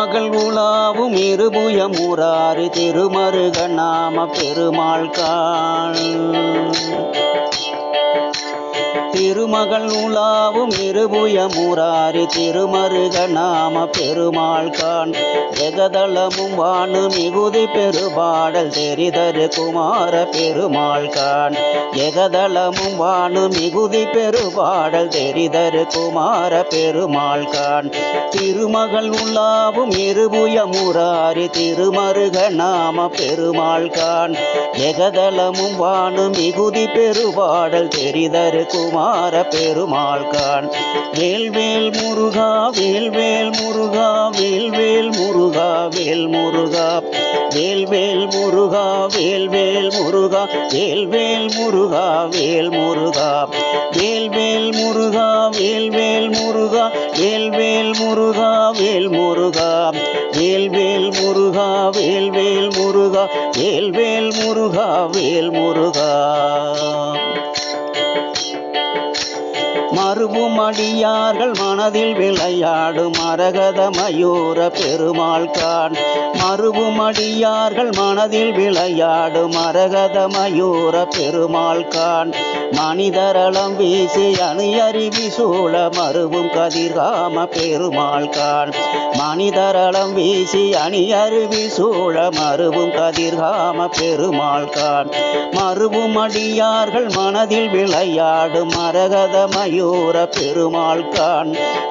மகள் உலாவும் இருபுய முராரி திருமருக நாம பெருமாள் காள் திருமகள் நூலாவும் இருபுய முராரி திருமருக நாம பெருமாள் கான் ஜெகதளமும் வானு மிகுதி பெருபாடல் தெரிதரு குமார பெருமாள் கான் ஜெகதளமும் வானு மிகுதி பெருபாடல் தெரிதரு குமார பெருமாள் கான் திருமகள் நூலாவும் இருபுய முராரி திருமருக நாம பெருமாள் கான் ஜெகதளமும் வானு மிகுதி பெருபாடல் தெரிதரு குமார் பெருமாள் கான் வேல்வேல் முருகா வேல்வேல் முருகா வேல்வேல் முருகா வேல் முருகா வேல்வேல் முருகா வேல்வேல் முருகா வேல்வேல் முருகா வேல் முருகா வேல்வேல் முருகா வேல்வேல் முருகா வேல்வேல் முருகா வேல் முருகா வேல்வேல் முருகா வேல்வேல் முருகா வேல்வேல் முருகா வேல் முருகா மறுபும் அடியார்கள் மனதில் விளையாடும் மரகத மயூர பெருமாள் கான். மறுபும் அடியார்கள் மனதில் விளையாடும் மரகத மயூர பெருமாள் கான். மனிதரளம் வீசி அணியறிவி சூழ மறுவும் கதிர்காம பெருமாள் கான். மனிதரளம் வீசி அணியருவி சூழ மறுவும் கதிர்காம பெருமாள் கான். மறுவும் அடியார்கள் மனதில் விளையாடும் மரகத மயூர் பெருமாள் கான்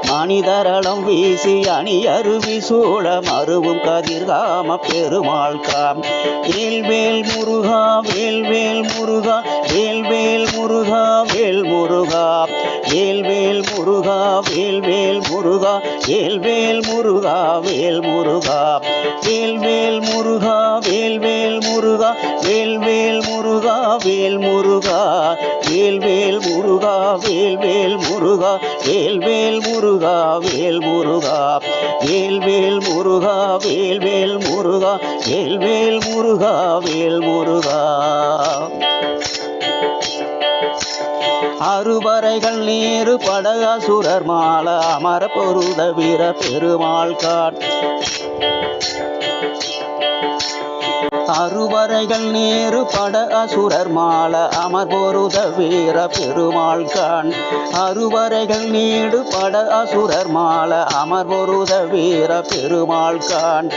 மணிதரளம் வீசி அணி அருவி சூழ மருவும் கதிர்காம பெருமாள் கான் வேல்வேல் முருகா வேல்வேல் முருகா வேல்வேல் முருகா வேல் முருகா. வேல்வேல் முருகா வேல்வேல் முருகா வேல்வேல் முருகா வேல் முருகா. வேல்வேல் முருகா வேல்வேல் முருகா வேல்வேல் முருகா வேல் முருகா. வேல்வேல் முருகா வேல் வேல் முருகா வேல் வேல் முருகா வேல் முருகா. வேல் வேல் முருகா வேல் வேல் முருகா வேல் வேல் முருகா வேல் முருகா. அறுவரைகள் நீரு படகாசுரர் மால அமர பொருத வீர பெருமாள் காட். அறுவரைகள் நேரு பட அசுரர் மால அமர் பொருத வீர பெருமாள் கான் அறுவரைகள் நீடு பட அசுரர் மால அமர் பொருத வீர பெருமாள் கான்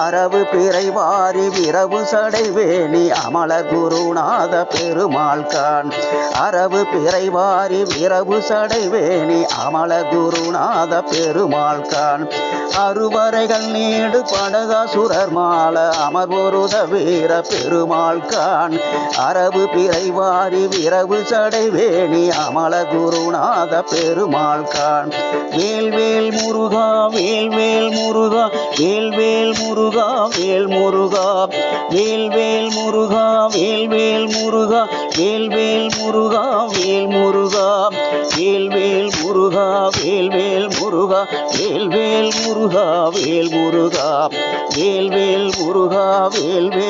அரவு பிறை வாரி விரவு சடைவேணி அமலர் குருநாத பெருமாள் கான் அரவு பிறை வாரி விரவு சடைவேணி அமல குருநாத பெருமாள் கான் அறுவரைகள் நீடு படகாசுரர் மால அமர் பொருத வீர பெருமாள் கான் அரபு பிறைவாரி விரவு சடைவேணி அமல குருநாத பெருமாள் கான் வேல்வேல் முருகா வேல்வேல் முருகா வேல்வேல் முருகா வேல் முருகா வேல்வேல் முருகா வேல்வேல் முருகா வேல்வேல் முருகா வேல் முருகா வேல்வேல் முருகா வேல்வேல் முருகா வேல்வேல் முருகா வேல் முருகா வேல்வேல் முருகா வேல்வேல்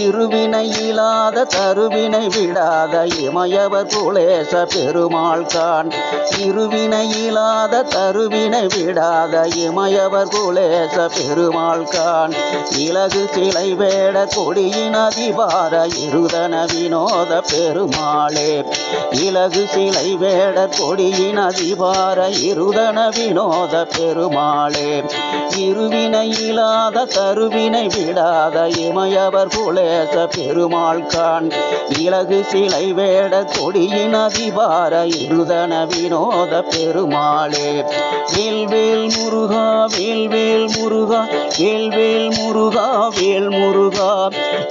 இருவினை இல்லாத தருவினை விடாத இமயவர் குலேச பெருமாள் கான் இருவினை இல்லாத தருவினை விடாத இமயவர் குலேச பெருமாள் கான் இலகு சிலை வேட கொடியின் அதிபார இருதன வினோத பெருமாளே. இலகு சிலை வேட கொடியின் அதிபார இருதன வினோத பெருமாளே. இருவினை இல்லாத தருவினை விடாத இமயவர் குலே குலேச பெருமாள் கான். இலகு சிலை வேட கொடியின் அதிபார இருதன வினோத பெருமாளே. வேல்வேல் முருகா வேல்வேல் முருகா வேல்வேல் முருகா வேல் முருகா.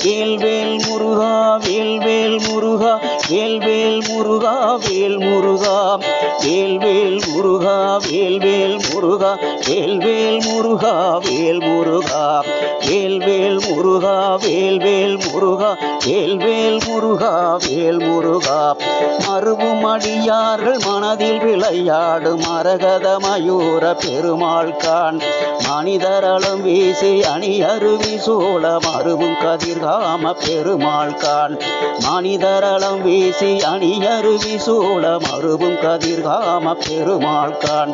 வேல்வேல் முருகா வேல்வேல் முருகா வேல்வேல் முருகா வேல் முருகா வேல்வேல் முருகா வேல்வேல் முருகா வேல்வேல் முருகா வேல் முருகா வேல்வேல் முருகா வேல்வேல் முருகா வேல்வேல் முருகா வேல் முருகா. மறுவும் அடியார்கள் மனதில் விளையாடும் மரகத மயூர பெருமாள் கான். மனிதரளம் வீசி அணி அருவி சூழ மறுவும் கதிர்காம பெருமாள் கான். மனிதரளம் வீசி அணி அருவி சூழ மறுவும் கதிர்காம பெருமாள் கான்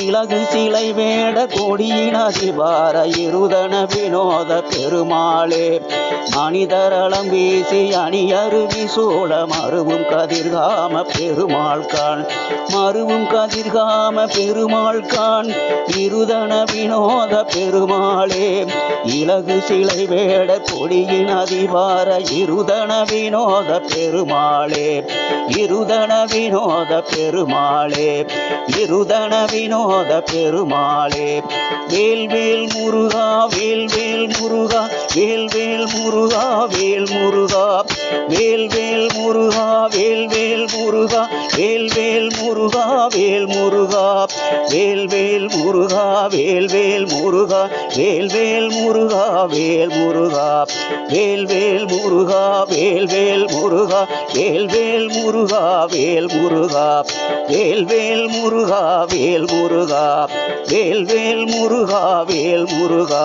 இலகு சிலை வேட கொடியின் அதிபார இருதன வினோத பெருமாளே. மனிதரளம் வீசி அணி அருவி சூழ மறுவும் கதிர்காம பெருமாள் கான் மறுவும் கதிர்காம பெருமாள் கான் இருதன வினோத பெருமாளே. இலகு சிலை வேட கொடியின் அதிபார இருதன வினோத பெருமாள் பெருமாளே இருதன வினோத பெருமாளே இருதன வினோத பெருமாளே. வேல்வேல் முருகா வேல்வேல் முருகா வேல்வேல் முருகா வேல் முருகா. வேல்வேல் முருகா வேல்வேல் முருகா வேல்வேல் முருகா வேல் முருகா. வேல் வேல் முருகா வேல் வேல் முருகா வேல் வேல் முருகா வேல் முருகா. வேல் வேல் முருகா வேல் வேல் முருகா வேல் வேல் முருகா வேல் முருகா. வேல் வேல் முருகா வேல் முருகா. வேல் வேல் முருகா வேல் முருகா.